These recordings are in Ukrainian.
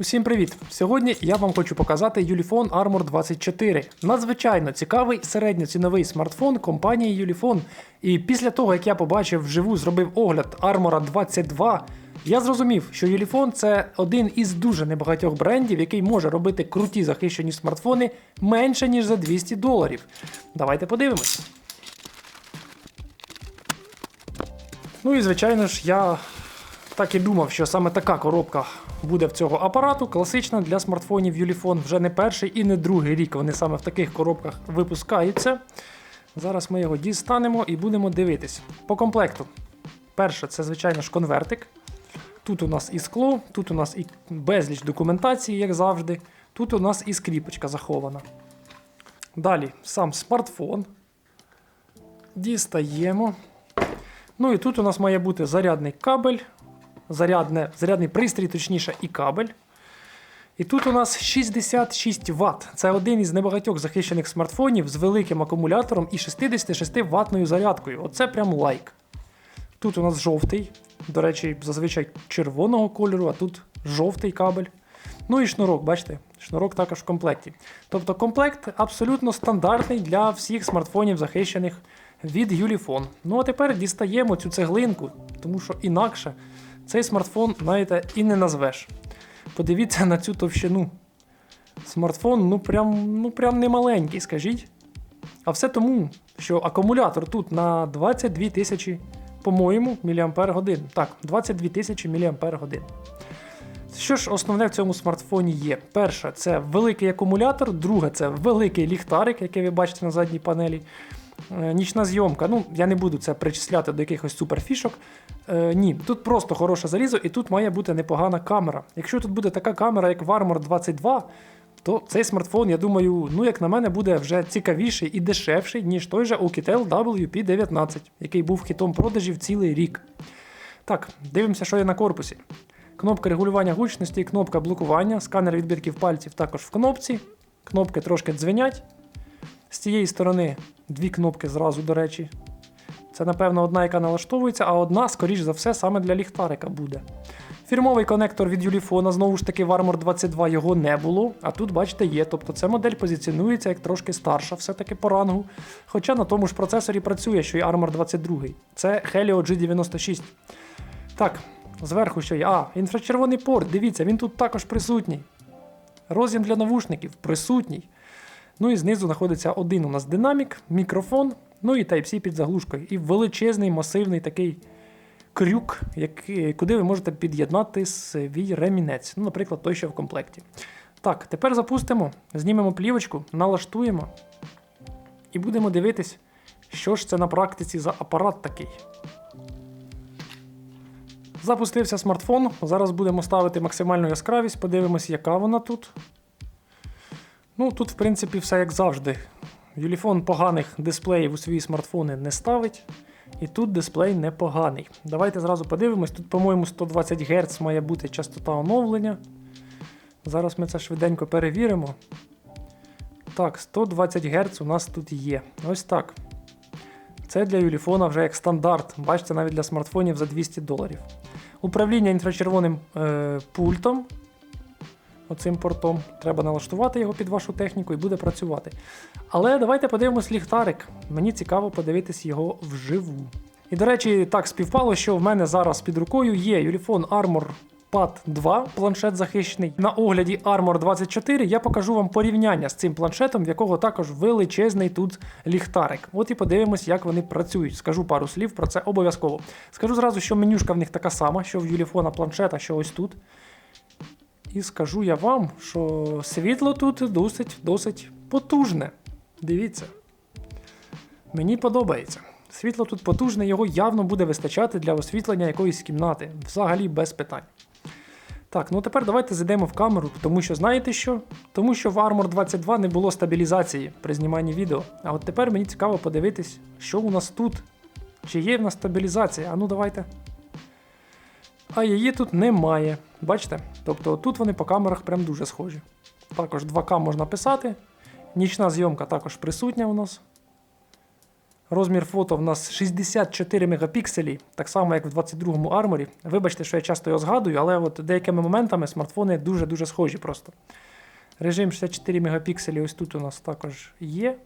Усім привіт! Сьогодні я вам хочу показати Ulefone Armor 24. Надзвичайно цікавий середньоціновий смартфон компанії Ulefone. І після того, як я побачив вживу, зробив огляд Armor 22, я зрозумів, що Ulefone це один із дуже небагатьох брендів, який може робити круті захищені смартфони менше ніж за 200 доларів. Давайте подивимось. Ну і звичайно ж, я так і думав, що саме така коробка буде в цього апарату, класична для смартфонів Ulefone. Вже не перший і не другий рік вони саме в таких коробках випускаються. Зараз ми його дістанемо і будемо дивитись. По комплекту. Перше, це, звичайно ж, конвертик. Тут у нас і скло, тут у нас і безліч документації, як завжди. Тут у нас і скріпочка захована. Далі сам смартфон. Дістаємо. Ну і тут у нас має бути зарядний кабель, зарядне, зарядний пристрій, точніше, і кабель. І тут у нас 66 Вт. Це один із небагатьох захищених смартфонів з великим акумулятором і 66 ватною зарядкою. Оце прям лайк. Тут у нас жовтий, до речі, зазвичай червоного кольору, а тут жовтий кабель. Ну і шнурок, бачите, шнурок також в комплекті. Тобто комплект абсолютно стандартний для всіх смартфонів, захищених від Ulefone. Ну а тепер дістаємо цю цеглинку, тому що інакше цей смартфон, знаєте, і не назвеш. Подивіться на цю товщину. Смартфон, ну прям, ну прям не маленький, скажіть. А все тому, що акумулятор тут на 22 тисячі, по-моєму, міліампер. Так, 22 тисячі годин. Що ж основне в цьому смартфоні є? Перше, це великий акумулятор, друге, це великий ліхтарик, який ви бачите на задній панелі. Е, Нічна зйомка. Ну, я не буду це причисляти до якихось суперфішок. Е, ні, тут просто хороше залізо, і тут має бути непогана камера. Якщо тут буде така камера, як в Armor 22, то цей смартфон, я думаю, ну як на мене, буде вже цікавіший і дешевший, ніж той же Oukitel WP19, який був хітом продажів цілий рік. Так, дивимося, що є на корпусі. Кнопка регулювання гучності, кнопка блокування, сканер відбитків пальців також в кнопці. Кнопки трошки дзвенять. З цієї сторони дві кнопки зразу, до речі. Це, напевно, одна, яка налаштовується, а одна, скоріш за все, саме для ліхтарика буде. Фірмовий конектор від Ulefone, знову ж таки, в Armor 22 його не було, а тут, бачите, є. Тобто ця модель позиціонується як трошки старша, все-таки по рангу. Хоча на тому ж процесорі працює, що й Armor 22. Це Helio G96. Так, зверху що є. А, інфрачервоний порт, дивіться, він тут також присутній. Роз'єм для навушників присутній. Ну і знизу знаходиться один у нас динамік, мікрофон, ну і Type-C під заглушкою. І величезний масивний такий крюк, який, куди ви можете під'єднати свій ремінець. Ну, наприклад, той, що в комплекті. Так, тепер запустимо, знімемо плівочку, налаштуємо і будемо дивитись, що ж це на практиці за апарат такий. Запустився смартфон. Зараз будемо ставити максимальну яскравість, подивимось, яка вона тут. Ну, тут, в принципі, все як завжди. Юліфон поганих дисплеїв у свої смартфони не ставить. І тут дисплей непоганий. Давайте зразу подивимось. Тут, по-моєму, 120 Гц має бути частота оновлення. Зараз ми це швиденько перевіримо. Так, 120 Гц у нас тут є. Ось так. Це для Юліфона вже як стандарт. Бачите, навіть для смартфонів за 200 доларів. Управління інфрачервоним е, пультом. Оцим портом. Треба налаштувати його під вашу техніку і буде працювати. Але давайте подивимось ліхтарик. Мені цікаво подивитись його вживу. І, до речі, так співпало, що в мене зараз під рукою є Ulefone Armor Pad 2, планшет захищений. На огляді Armor 24 я покажу вам порівняння з цим планшетом, в якого також величезний тут ліхтарик. От і подивимось, як вони працюють. Скажу пару слів про це обов'язково. Скажу зразу, що менюшка в них така сама, що в Ulefone планшета, що ось тут. І скажу я вам, що світло тут досить досить потужне. Дивіться. Мені подобається. Світло тут потужне, його явно буде вистачати для освітлення якоїсь кімнати. Взагалі без питань. Так, ну тепер давайте зайдемо в камеру, тому що знаєте що? Тому що в Armor 22 не було стабілізації при зніманні відео. А от тепер мені цікаво подивитись, що у нас тут. Чи є в нас стабілізація? А ну давайте. А її тут немає. Бачите? Тобто тут вони по камерах прям дуже схожі. Також 2К можна писати. Нічна зйомка також присутня у нас. Розмір фото в нас 64 мегапікселі, так само як в 22-му арморі. Вибачте, що я часто його згадую, але от деякими моментами смартфони дуже-дуже схожі просто. Режим 64 мегапікселі ось тут у нас також є.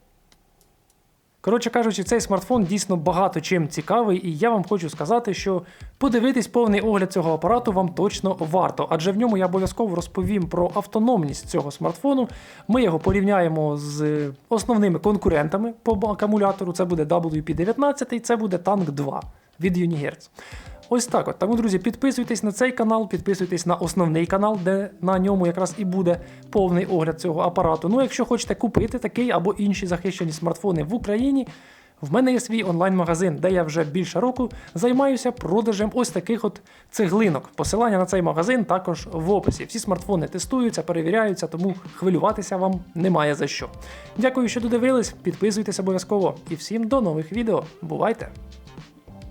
Коротше кажучи, цей смартфон дійсно багато чим цікавий, і я вам хочу сказати, що подивитись повний огляд цього апарату вам точно варто, адже в ньому я обов'язково розповім про автономність цього смартфону. Ми його порівняємо з основними конкурентами по акумулятору. Це буде WP19, і це буде Tank 2 від Unihertz. Ось так от. Тому, друзі, підписуйтесь на цей канал, підписуйтесь на основний канал, де на ньому якраз і буде повний огляд цього апарату. Ну, якщо хочете купити такий або інші захищені смартфони в Україні, в мене є свій онлайн-магазин, де я вже більше року займаюся продажем ось таких от цеглинок. Посилання на цей магазин також в описі. Всі смартфони тестуються, перевіряються, тому хвилюватися вам немає за що. Дякую, що додивились, підписуйтесь обов'язково і всім до нових відео. Бувайте!